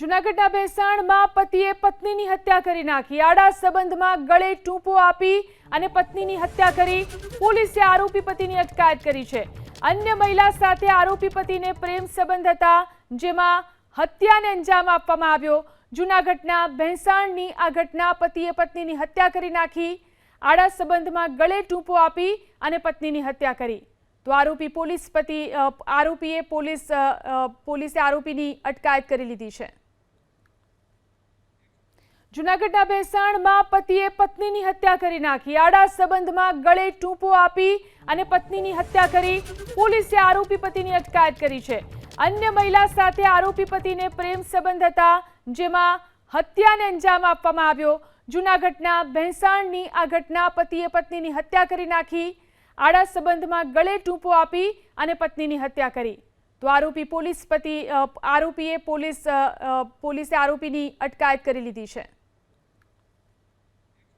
જુનાગઢના ભેસાણમાં પતિએ પત્નીની હત્યા કરી નાખી. આડા સંબંધમાં ગળે ટૂંપો આપી અને પત્નીની હત્યા કરી પોલીસે આરોપી પતિની અટકાયત કરી છે. અન્ય મહિલા સાથે આરોપી પતિને પ્રેમ સંબંધ હતા, જેમાં હત્યાને અંજામ આપવામાં આવ્યો. જુનાગઢના ભેંસાણની આ ઘટના પતિએ પત્નીની હત્યા કરી નાખી. આડા સંબંધમાં ગળે ટૂંપો આપી અને પત્નીની હત્યા કરી. તો આરોપી પોલીસ પતિ આરોપીએ પોલીસ પોલીસે આરોપીની અટકાયત કરી લીધી છે. જુનાગઢના ભેસાણમાં પતિએ પત્નીની હત્યા કરી નાખી. આડા સંબંધમાં ગળે ટૂંપો આપી અને પત્નીની હત્યા કરી પોલીસે આરોપી પતિની અટકાયત કરી છે. અન્ય મહિલા સાથે આરોપી પતિને પ્રેમ સંબંધ હતા, જેમાં હત્યાને અંજામ આપવામાં આવ્યો. જુનાગઢના ભેંસાણની આ ઘટના પતિએ પત્નીની હત્યા કરી નાખી. આડા સંબંધમાં ગળે ટૂંપો આપી અને પત્નીની હત્યા કરી. તો આરોપી પોલીસ પતિ આરોપીએ પોલીસ પોલીસે આરોપીની અટકાયત કરી લીધી છે.